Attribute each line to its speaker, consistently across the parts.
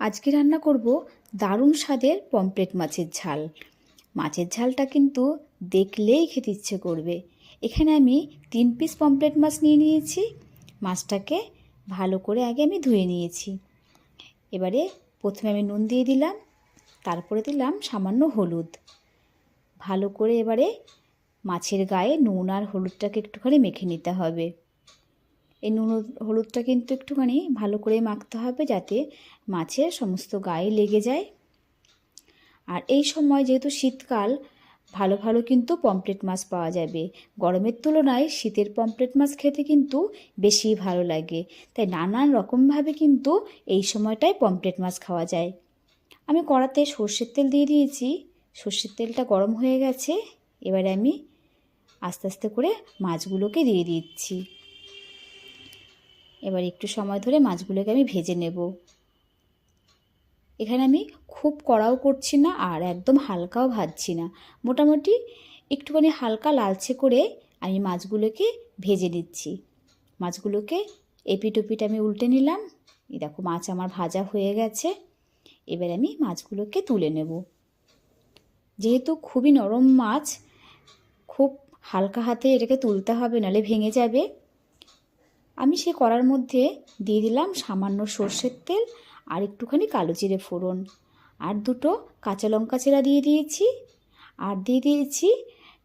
Speaker 1: আজকে রান্না করব দারুণ স্বাদের পমপ্লেট মাছের ঝাল। মাছের ঝালটা কিন্তু দেখলেই খেতে ইচ্ছে করবে। এখানে আমি তিন পিস পমপ্লেট মাছ নিয়ে নিয়েছি। মাছটাকে ভালো করে আগে আমি ধুয়ে নিয়েছি। এবারে প্রথমে আমি নুন দিয়ে দিলাম, তারপরে দিলাম সামান্য হলুদ। ভালো করে এবারে মাছের গায়ে নুন আর হলুদটাকে একটুখানি মেখে নিতে হবে। এই নুন হলুদটা কিন্তু একটুখানি ভালো করে মাখতে হবে যাতে মাছের সমস্ত গায়ে লেগে যায়। আর এই সময় যেহেতু শীতকাল, ভালো ভালো কিন্তু পমপ্লেট মাছ পাওয়া যাবে। গরমের তুলনায় শীতের পমপ্লেট মাছ খেতে কিন্তু বেশি ভালো লাগে। তাই নানান রকমভাবে কিন্তু এই সময়টায় পমপ্লেট মাছ খাওয়া যায়। আমি কড়াতে সর্ষের তেল দিয়ে দিয়েছি। সর্ষের তেলটা গরম হয়ে গেছে। এবারে আমি আস্তে আস্তে করে মাছগুলোকে দিয়ে দিচ্ছি। এবার একটু সময় ধরে মাছগুলোকে আমি ভেজে নেব। এখানে আমি খুব কড়াও করছি না আর একদম হালকাও ভাজছি না। মোটামুটি একটুখানি হালকা লালচে করে আমি মাছগুলোকে ভেজে নিচ্ছি। মাছগুলোকে এপিট ওপিট আমি উল্টে নিলাম। এই দেখো মাছ আমার ভাজা হয়ে গেছে। এবার আমি মাছগুলোকে তুলে নেব। যেহেতু খুবই নরম মাছ, খুব হালকা হাতে এটাকে তুলতে হবে, নালে ভেঙে যাবে। আমি সে করার মধ্যে দিয়ে দিলাম সামান্য সর্ষের তেল আর একটুখানি কালো জিরে ফোড়ন। আর দুটো কাঁচা লঙ্কা চেরা দিয়ে দিয়েছি আর দিয়ে দিয়েছি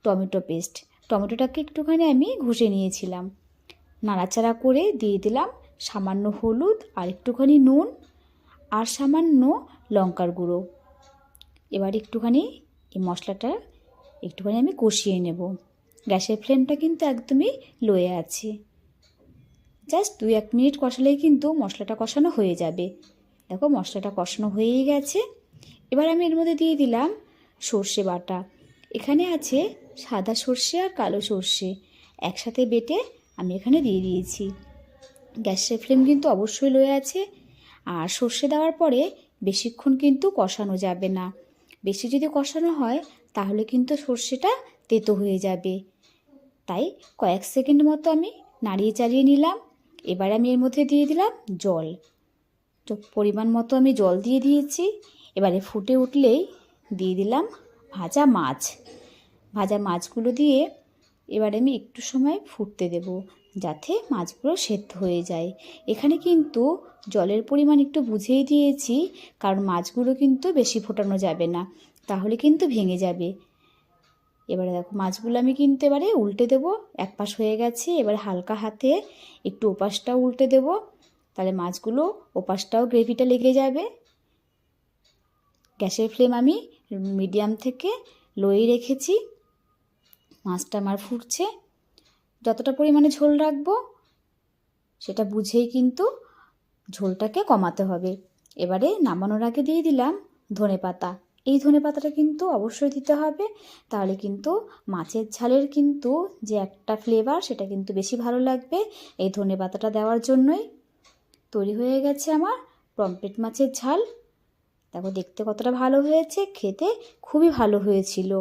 Speaker 1: টমেটো পেস্ট। টমেটোটাকে একটুখানি আমি ঘষে নিয়েছিলাম। নাড়াচাড়া করে দিয়ে দিলাম সামান্য হলুদ আর একটুখানি নুন আর সামান্য লঙ্কার গুঁড়ো। এবার একটুখানি এই মশলাটা একটুখানি আমি কষিয়ে নেব। গ্যাসের ফ্লেমটা কিন্তু একদমই লোয়ে আছে। জাস্ট দুই এক মিনিট কষালেই কিন্তু মশলাটা কষানো হয়ে যাবে। দেখো মশলাটা কষানো হয়েই গেছে। এবার আমি এর মধ্যে দিয়ে দিলাম সর্ষে বাটা। এখানে আছে সাদা সর্ষে আর কালো সর্ষে। একসাথে বেটে আমি এখানে দিয়ে দিয়েছি। গ্যাসের ফ্লেম কিন্তু অবশ্যই লয়ে আছে। আর সর্ষে দেওয়ার পরে বেশিক্ষণ কিন্তু কষানো যাবে না। বেশি যদি কষানো হয়, তাহলে কিন্তু সর্ষেটা তেতো হয়ে যাবে। তাই কয়েক সেকেন্ড মতো আমি নাড়িয়ে চালিয়ে নিলাম। এবার আমি এর মধ্যে দিয়ে দিলাম জল। তো পরিমাণ মতো আমি জল দিয়ে দিয়েছি। এবারে ফুটে উঠলেই দিয়ে দিলাম ভাজা মাছ। ভাজা মাছগুলো দিয়ে এবারে আমি একটু সময় ফুটতে দেব যাতে মাছগুলো সেদ্ধ হয়ে যায়। এখানে কিন্তু জলের পরিমাণ একটু বুঝেই দিয়েছি, কারণ মাছগুলো কিন্তু বেশি ফোটানো যাবে না, তাহলে কিন্তু ভেঙে যাবে। এবারে দেখো মাছগুলো আমি কিন্তু এবারে উল্টে দেব, এক পাশ হয়ে গেছে, এবারে হালকা হাতে একটু ওপাশটাও উল্টে দেব, তাহলে মাছগুলো ওপাশটাও গ্রেভিটা লেগে যাবে। গ্যাসের ফ্লেম আমি মিডিয়াম থেকে লোয়ে রেখেছি, মাছটা আমার ফুটছে। যতটা পরিমাণে ঝোল রাখব, সেটা বুঝেই কিন্তু ঝোলটাকে কমাতে হবে। এবারে নামানোর আগে দিয়ে দিলাম ধনে পাতা এই ধনে পাতাটা কিন্তু অবশ্যই দিতে হবে। তাহলে কিন্তু মাছের ঝালের কিন্তু যে একটা ফ্লেভার সেটা কিন্তু বেশি ভালো লাগবে এই ধনে পাতাটা দেওয়ার জন্যই। তৈরি হয়ে গেছে আমার পম্পেট মাছের ঝাল। দেখো, দেখতে কতটা ভালো হয়েছে, খেতে খুবই ভালো হয়েছিল।